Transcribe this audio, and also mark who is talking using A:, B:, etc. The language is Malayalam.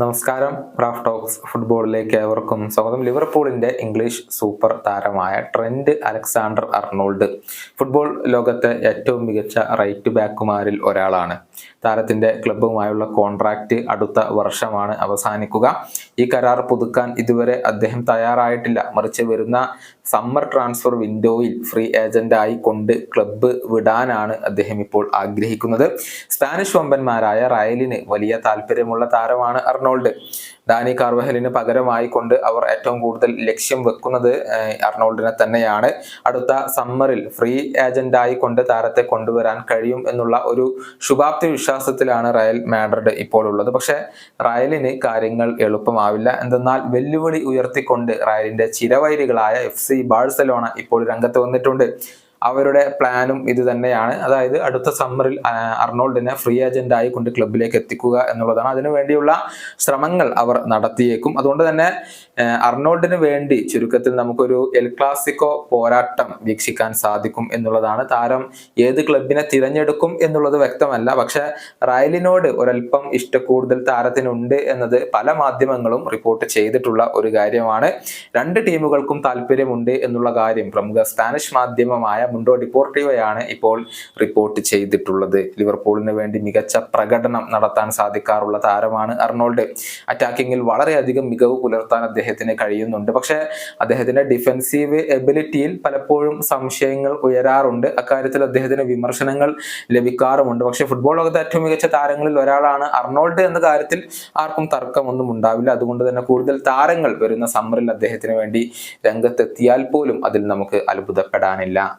A: നമസ്കാരം. റാഫ് ടോക്സ് ഫുട്ബോളിലേക്ക് ഏവർക്കും സ്വാഗതം. ലിവർപൂളിന്റെ ഇംഗ്ലീഷ് സൂപ്പർ താരമായ ട്രെൻഡ് അലക്സാണ്ടർ അർണോൾഡ് ഫുട്ബോൾ ലോകത്തെ ഏറ്റവും മികച്ച റൈറ്റ് ബാക്കുമാരിൽ ഒരാളാണ്. താരത്തിന്റെ ക്ലബ്ബുമായുള്ള കോൺട്രാക്റ്റ് അടുത്ത വർഷമാണ് അവസാനിക്കുക. ഈ കരാർ പുതുക്കാൻ ഇതുവരെ അദ്ദേഹം തയ്യാറായിട്ടില്ല. മറിച്ച് വരുന്ന സമ്മർ ട്രാൻസ്ഫർ വിൻഡോയിൽ ഫ്രീ ഏജന്റായി കൊണ്ട് ക്ലബ്ബ് വിടാനാണ് അദ്ദേഹം ഇപ്പോൾ ആഗ്രഹിക്കുന്നത്. സ്പാനിഷ് വമ്പന്മാരായ റയലിന് വലിയ താല്പര്യമുള്ള താരമാണ് അർണോൾഡ്. ഡാനി കാർവഹലിന് പകരമായി കൊണ്ട് അവർ ഏറ്റവും കൂടുതൽ ലക്ഷ്യം വെക്കുന്നത് അർണോൾഡിനെ തന്നെയാണ്. അടുത്ത സമ്മറിൽ ഫ്രീ ഏജന്റായി കൊണ്ട് താരത്തെ കൊണ്ടുവരാൻ കഴിയും എന്നുള്ള ഒരു ശുഭാപ്തി വിശ്വാസത്തിലാണ് റയൽ മാഡ്രിഡ് ഇപ്പോൾ ഉള്ളത് പക്ഷേ റയലിന് കാര്യങ്ങൾ എളുപ്പമാവില്ല. എന്തെന്നാൽ വെല്ലുവിളി ഉയർത്തിക്കൊണ്ട് റയലിന്റെ ചിരവൈരികളായ എഫ് സി ബാഴ്സലോണ ഇപ്പോൾ രംഗത്ത് വന്നിട്ടുണ്ട്. അവരുടെ പ്ലാനും ഇത് തന്നെയാണ്. അതായത് അടുത്ത സമ്മറിൽ അർണോൾഡിനെ ഫ്രീ ഏജന്റായി കൊണ്ട് ക്ലബിലേക്ക് എത്തിക്കുക എന്നുള്ളതാണ്. അതിനു വേണ്ടിയുള്ള ശ്രമങ്ങൾ അവർ നടത്തിയേക്കും. അതുകൊണ്ട് തന്നെ അർണോൾഡിന് വേണ്ടി ചുരുക്കത്തിൽ നമുക്കൊരു എൽ ക്ലാസിക്കോ പോരാട്ടം വീക്ഷിക്കാൻ സാധിക്കും എന്നുള്ളതാണ്. താരം ഏത് ക്ലബിനെ തിരഞ്ഞെടുക്കും എന്നുള്ളത് വ്യക്തമല്ല. പക്ഷെ റയലിനോട് ഒരല്പം ഇഷ്ടക്കൂടുതൽ താരത്തിനുണ്ട് എന്നത് പല മാധ്യമങ്ങളും റിപ്പോർട്ട് ചെയ്തിട്ടുള്ള ഒരു കാര്യമാണ്. രണ്ട് ടീമുകൾക്കും താല്പര്യമുണ്ട് എന്നുള്ള കാര്യം പ്രമുഖ സ്പാനിഷ് മാധ്യമമായ മുണ്ടോ ഡിപ്പോർട്ടീവയാണ് ഇപ്പോൾ റിപ്പോർട്ട് ചെയ്തിട്ടുള്ളത്. ലിവർപൂളിന് വേണ്ടി മികച്ച പ്രകടനം നടത്താൻ സാധിക്കാറുള്ള താരമാണ് അർണോൾഡ്. അറ്റാക്കിങ്ങിൽ വളരെയധികം മികവ് പുലർത്താൻ അദ്ദേഹത്തിന് കഴിയുന്നുണ്ട്. പക്ഷേ അദ്ദേഹത്തിന്റെ ഡിഫെൻസീവ് എബിലിറ്റിയിൽ പലപ്പോഴും സംശയങ്ങൾ ഉയരാറുണ്ട്. അക്കാര്യത്തിൽ അദ്ദേഹത്തിന് വിമർശനങ്ങൾ ലഭിക്കാറുമുണ്ട്. പക്ഷെ ഫുട്ബോൾ ലോകത്തെ ഏറ്റവും മികച്ച താരങ്ങളിൽ ഒരാളാണ് അർണോൾഡ് എന്ന കാര്യത്തിൽ ആർക്കും തർക്കമൊന്നും ഉണ്ടാവില്ല. അതുകൊണ്ട് തന്നെ കൂടുതൽ താരങ്ങൾ വരുന്ന സമ്മറിൽ അദ്ദേഹത്തിന് വേണ്ടി രംഗത്തെത്തിയാൽ പോലും അതിൽ നമുക്ക് അത്ഭുതപ്പെടാനില്ല.